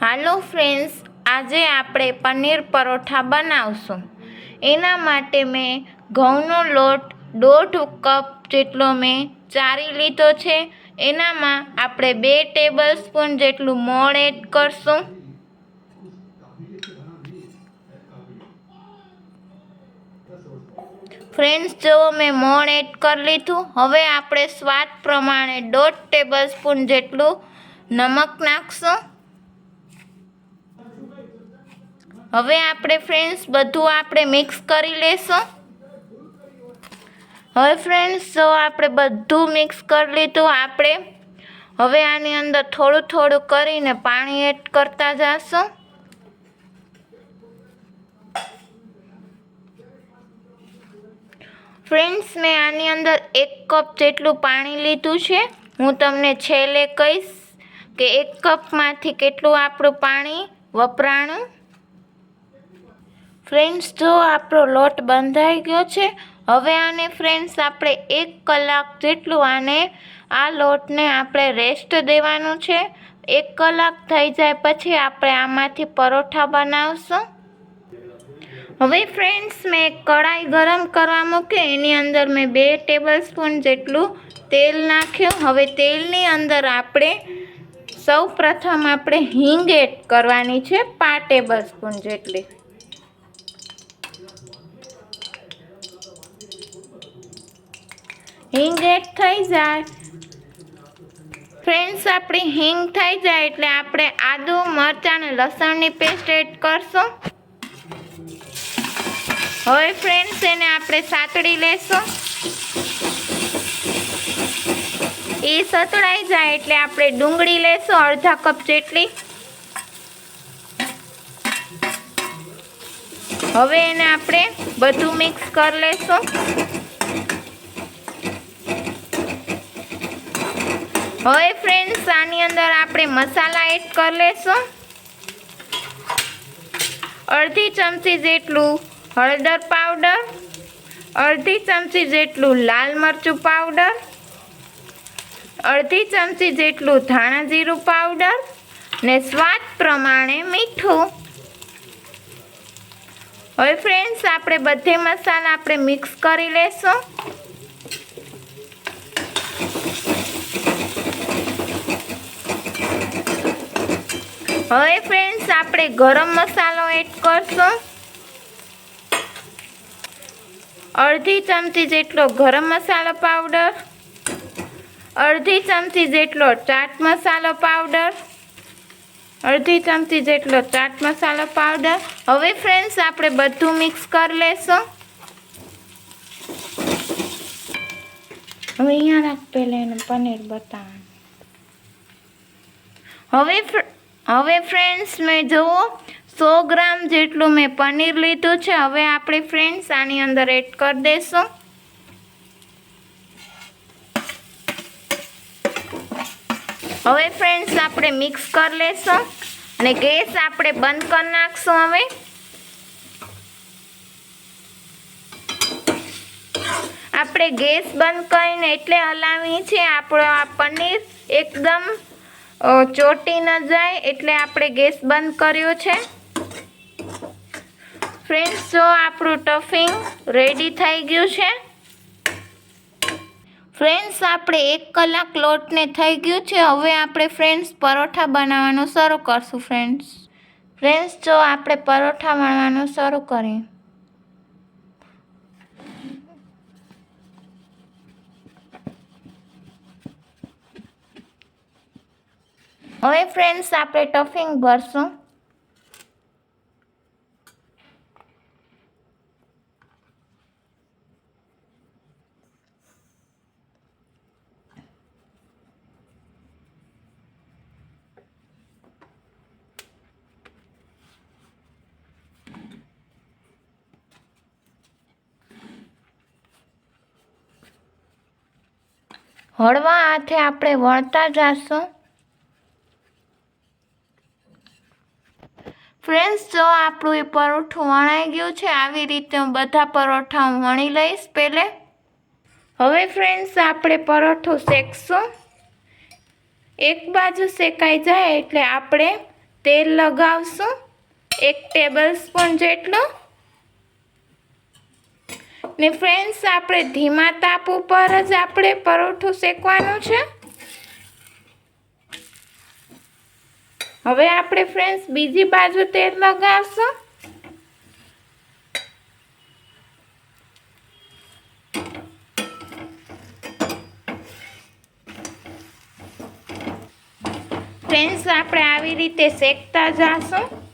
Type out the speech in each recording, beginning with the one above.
હાલો friends, આજે આપણે પનીર પરોઠા બનાવશું. એના માટે મેં ઘઉંનો લોટ દોઢ કપ જેટલો મેં ચારી લીધો છે. એનામાં આપણે બે ટેબલ સ્પૂન જેટલું મોણ એડ કરશું. ફ્રેન્ડ્સ, જુઓ મેં મોણ એડ કરી લીધું. હવે આપણે સ્વાદ પ્રમાણે દોઢ ટેબલ સ્પૂન જેટલું નમક નાખશું. હવે આપણે ફ્રેન્ડ્સ બધું આપણે મિક્સ કરી લેશું. હવે ફ્રેન્ડ્સ જો આપણે બધું મિક્સ કરી લીધું, આપણે હવે આની અંદર થોડું થોડું કરીને પાણી એડ કરતા જશું. ફ્રેન્ડ્સ મેં આની અંદર એક કપ જેટલું પાણી લીધું છે. હું તમને છેલ્લે કહીશ કે એક કપમાંથી કેટલું આપણું પાણી વપરાણું. ફ્રેન્ડ્સ જો આપણો લોટ બંધાઈ ગયો છે, હવે આને ફ્રેન્ડ્સ આપણે એક કલાક જેટલું આને આ લોટને આપણે રેસ્ટ દેવાનું છે. એક કલાક થઈ જાય પછી આપણે આમાંથી પરોઠા બનાવશું. હવે ફ્રેન્ડ્સ મેં કઢાઈ ગરમ કરવા મૂકી, એની અંદર મેં બે ટેબલ સ્પૂન જેટલું તેલ નાખ્યું. હવે તેલની અંદર આપણે સૌ પ્રથમ આપણે હિંગ એડ કરવાની છે, પાંચ ટેબલ સ્પૂન જેટલી. હિંગ એડ થઈ જાય. ફ્રેન્ડ્સ આપણી હિંગ થઈ જાય એટલે આપણે આદુ, મરચાં અને લસણની પેસ્ટ એડ કરશું. હવે ફ્રેન્ડ્સ એને આપણે સાતડી લેશું. એ સતળાઈ જાય એટલે આપણે ડુંગળી લેશું, અડધા કપ જેટલી. હવે એને આપણે બધું મિક્સ કરી લેશું. હવે ફ્રેન્ડ્સ આની અંદર આપણે મસાલા એડ કરી લેશું. અડધી ચમચી જેટલું હળદર પાવડર અડધી ચમચી જેટલું લાલ મરચું પાવડર અડધી ચમચી જેટલું ધાણા જીરું પાવડર ને સ્વાદ પ્રમાણે મીઠું. હવે ફ્રેન્ડ્સ આપણે બધે મસાલા આપણે મિક્સ કરી લેશું. હવે ફ્રેન્ડ્સ આપણે ગરમ મસાલો એડ કરશું. અડધી ચમચી જેટલો ગરમ મસાલો પાવડર અડધી ચમચી જેટલો ચાટ મસાલો પાવડર અડધી ચમચી જેટલો ચાટ મસાલો પાવડર હવે ફ્રેન્ડ્સ આપણે બધું મિક્સ કરી લેશું. હવે અહીંયા રાખ પહેલાં એને પનીર બતાવવાનું. હવે હવે ફ્રેન્ડ્સ મેં જુઓ, સો ગ્રામ જેટલું મેં પનીર લીધું છે. હવે આપણે ફ્રેન્ડ્સ આની અંદર એડ કરી દઈશું. હવે ફ્રેન્ડ્સ આપણે મિક્સ કરી લેશું અને ગેસ આપણે બંધ કરી નાખશું હવે. આપણે ગેસ બંધ કરીને એટલે હલાવી છે આપણો આ પનીર એકદમ ચોટી ન જાય એટલે આપણે ગેસ બંધ કર્યો છે. ફ્રેન્ડ્સ જો આપણું ટફિંગ રેડી થઈ ગયું છે. ફ્રેન્ડ્સ આપણે એક કલાક લોટને થઈ ગયું છે. હવે આપણે ફ્રેન્ડ્સ પરોઠા બનાવવાનું શરૂ કરશું ફ્રેન્ડ્સ ફ્રેન્ડ્સ જો આપણે પરોઠા બનાવવાનું શરૂ કરીએ. હવે ફ્રેન્ડ્સ આપણે ટફિંગ ભરશું. હળવા હાથે આપણે વળતા જશું. ફ્રેન્ડ્સ, જો આપણું એ પરોઠું વણાઈ ગયું છે, આવી રીતે હું બધા પરોઠા હું વણી લઈશ પહેલે. હવે ફ્રેન્ડ્સ, આપણે પરોઠું શેકશું. એક બાજુ શેકાઈ જાય એટલે આપણે તેલ લગાવશું, એક ટેબલ સ્પૂન જેટલું. ને ફ્રેન્ડ્સ, આપણે ધીમા તાપ ઉપર જ આપણે પરોઠું શેકવાનું છે. હવે આપણે ફ્રેન્ડ્સ બીજી બાજુ તેલ લગાવશું. ફ્રેન્ડ્સ આપણે આવી રીતે શેકતા જાશું.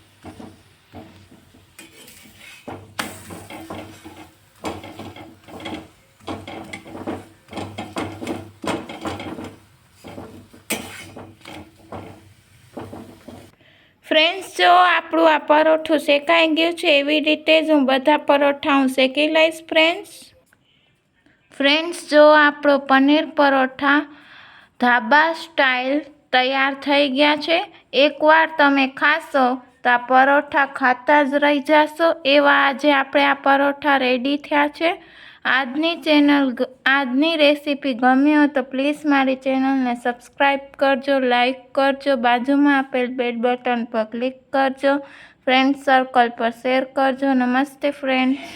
ફ્રેન્ડ્સ, જો આપણું આ પરોઠું શેકાઈ ગયું છે, એવી રીતે જ હું બધા પરોઠા હું શેકી લઈશ, ફ્રેન્ડ્સ. ફ્રેન્ડ્સ, જો આપણો પનીર પરોઠા ધાબા સ્ટાઇલ તૈયાર થઈ ગયા છે, એકવાર તમે ખાશો તો આ પરોઠા ખાતા જ રહી જશો, એવા આજે આપણે આ પરોઠા રેડી થયા છે. આજની ચેનલ આજની રેસીપી ગમી હોય તો પ્લીઝ મારી ચેનલને સબસ્ક્રાઈબ કરજો લાઈક કરજો, બાજુમાં આપેલ બેલ બટન પર ક્લિક કરજો, ફ્રેન્ડ સર્કલ પર શેર કરજો. નમસ્તે ફ્રેન્ડ્સ.